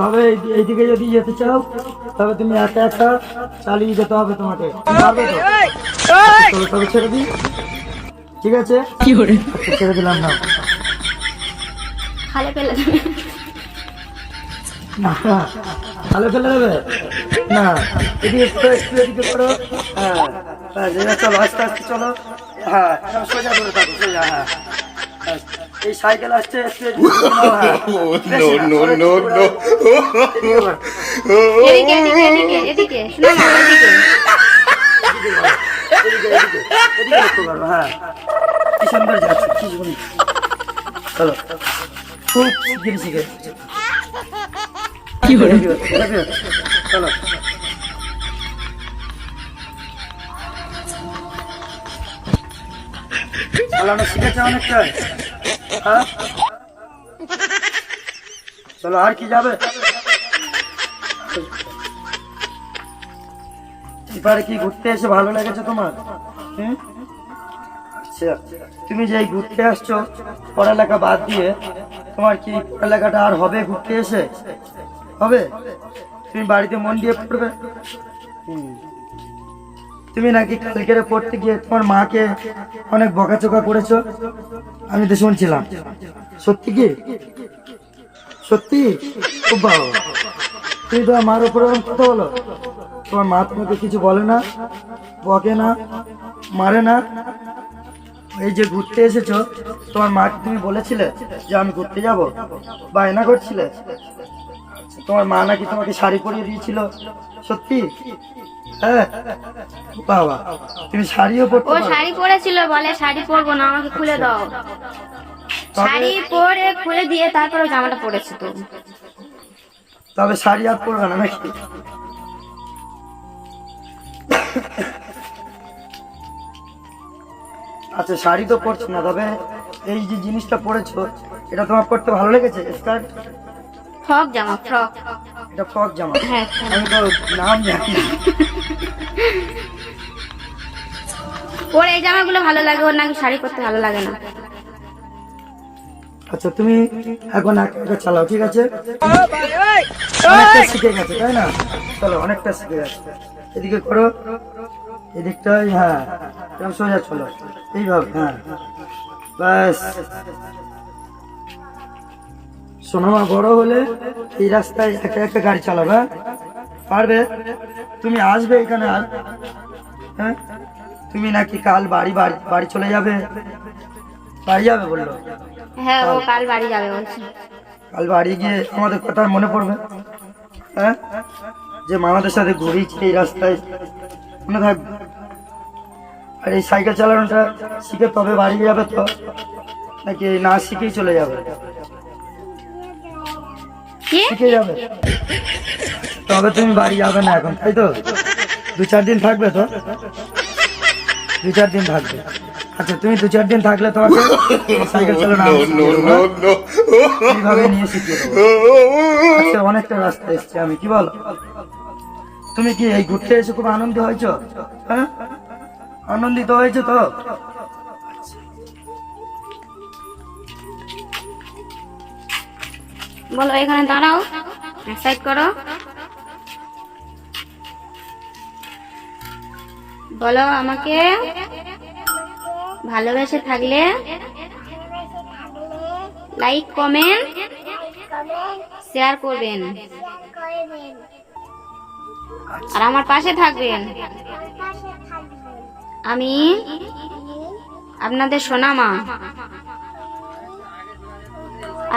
তবে এই- এইদিকে যদি যেতে চাও তবে তুমি একা একা চালিয়ে যেতে হবে তোমাকে। পারবে তো? তবে তবে ছেড়ে দিই। ঠিক আছে? আচ্ছা, ছেড়ে দিলাম না খালে ফেলে দেবে। না ভালো ফেলে দেবে? না এদিকে একটু একটু এদিকে করো হ্যাঁ হ্যাঁ চলো আস্তে আস্তে চলো। হ্যাঁ সোজা করে থাকো সোজা হ্যাঁ হ্যাঁ। এই সাইকেল আসছে এদিকে হ্যাঁ। না, এদিকে। এদিকে এদিকে এদিকে এদিকে না এদিকে এদিকে এদিকে এদিকে হ্যাঁ চলো খুব শিগগিরি শিখে কি হলো চলো চালানো শিখেছে অনেকটা হ্যাঁ চলো, আর কি যাবে? এবারে কি ঘুরতে এসে ভালো লেগেছে তোমার? আচ্ছা তুমি যে ঘুরতে আসছো, পড়ালেখা বাদ দিয়ে, তোমার কি পড়ালেখাটা আর হবে ঘুরতে এসে? হবে? তুমি বাড়িতে মন দিয়ে পড়বে? হুম। তুমি নাকি কালকের পড়তে গিয়ে তোমার মাকে অনেক বকাচোকা করেছ? আমি তো শুনছিলাম। সত্যি কি? সত্যি? খুব ভালো তুমি তোমার মার উপরে কথা বলো? তোমার মা তোমাকে কিছু বলে না, বকে না, মারে না? এই যে ঘুরতে এসেছ, তোমার মাকে তুমি বলেছিলে যে আমি ঘুরতে যাব? বায়না করছিলে? তোমার মা নাকি তোমাকে শাড়ি পরিয়ে দিয়েছিল? সত্যি? হ্যাঁ? বাবা তুমি শাড়িও পরতে ও শাড়ি পরেছিল বলে শাড়ি পরবো না আমাকে খুলে দাও। শাড়ি পরে খুলে দিয়ে তারপরে জামাটা পরেছে তো। তবে শাড়ি আর পরবে না নাকি? আচ্ছা শাড়ি তো পরছো না তবে এই যে জিনিসটা পরেছো এটা তোমার পরতে ভালো লেগেছে স্কার্ট ফ্রক জামা ফ্রক। এটা ফ্রক জামা। হ্যাঁ আমি তো নাম জানি না। ওর এই জামাগুলো ভালো লাগে ওর নাকি শাড়ি পরতে ভালো লাগে না। আচ্ছা তুমি এখন একা একা চালাও ঠিক আছে? অনেকটা শিখে গেছে তাই না? চলো অনেকটা শিখে গেছে। এদিকে করো। এদিকটাই হ্যাঁ সোজা চলো। এইভাবে হ্যাঁ। ব্যাস। সোনামা বড় হলে এই রাস্তায় একা একা গাড়ি চালাবে হ্যাঁ? পারবে? তুমি আসবে এখানে আর হ্যাঁ? তুমি নাকি কাল বাড়ি বাড়ি বাড়ি চলে যাবে? বাড়ি যাবে বলল? হ্যাঁ ও কাল। বাড়ি যাবে বলছে। কাল বাড়ি গিয়ে আমাদের কথা মনে পড়বে হ্যাঁ? যে মামাদের সাথে ঘুরিয়েছি এই রাস্তায়। মনে থাকবে? আর এই সাইকেল চালানোটা শিখে তবে বাড়ি যাবে তো? নাকি না শিখেই চলে যাবে? শিখে যাবে। তবে তুমি বাড়ি যাবে না এখন তাই তো? দু চার দিন থাকবে তো? দু চার দিন থাকবে। আচ্ছা তুমি দু চার দিন থাকলে তোমাকে সাইকেল চালানো হ্যাঁ? এইভাবে নিয়ে শিখিয়ে আচ্ছা অনেকটা রাস্তা এসছে আমি কি বলো? তুমি কি এই ঘুরতে এসে খুব আনন্দ হয়েছ? হ্যাঁ? আনন্দিত হয়েছে তো? বলো, এখানে দাঁড়াও। সাইড করো। বলো আমাকে, ভালোবেসে থাকলে লাইক কমেন্ট শেয়ার করবেন। আর আমার পাশে থাকবেন। আমি আপনাদের সোনামা।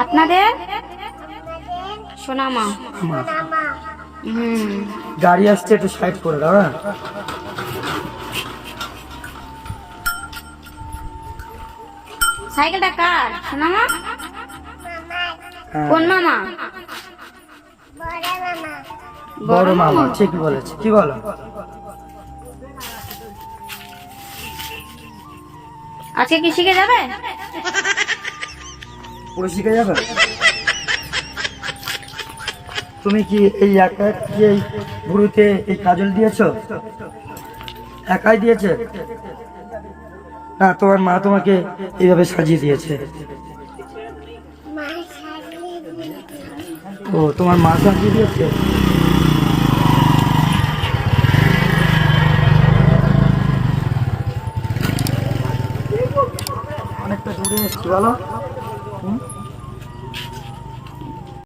আপনাদের সোনামা। হুম। গাড়ি আসছে একটু সাইড করে দাও হ্যাঁ? সাইকেলটা কার? সোনামা? হ্যাঁ, কোন মামা? বড় মামা ঠিক বলেছে। কি বলো? আজকে কি শিখে যাবে? পুরো শিখে যাবে? তুমি কি এই একা কি এই গুরুতে এই কাজল দিয়েছ? একাই দিয়েছে? না, তোমার মা তোমাকে এইভাবে সাজিয়ে দিয়েছে। ও, তোমার মা সাজিয়ে দিয়েছে? অনেকটা দূরে এসছি, বলো?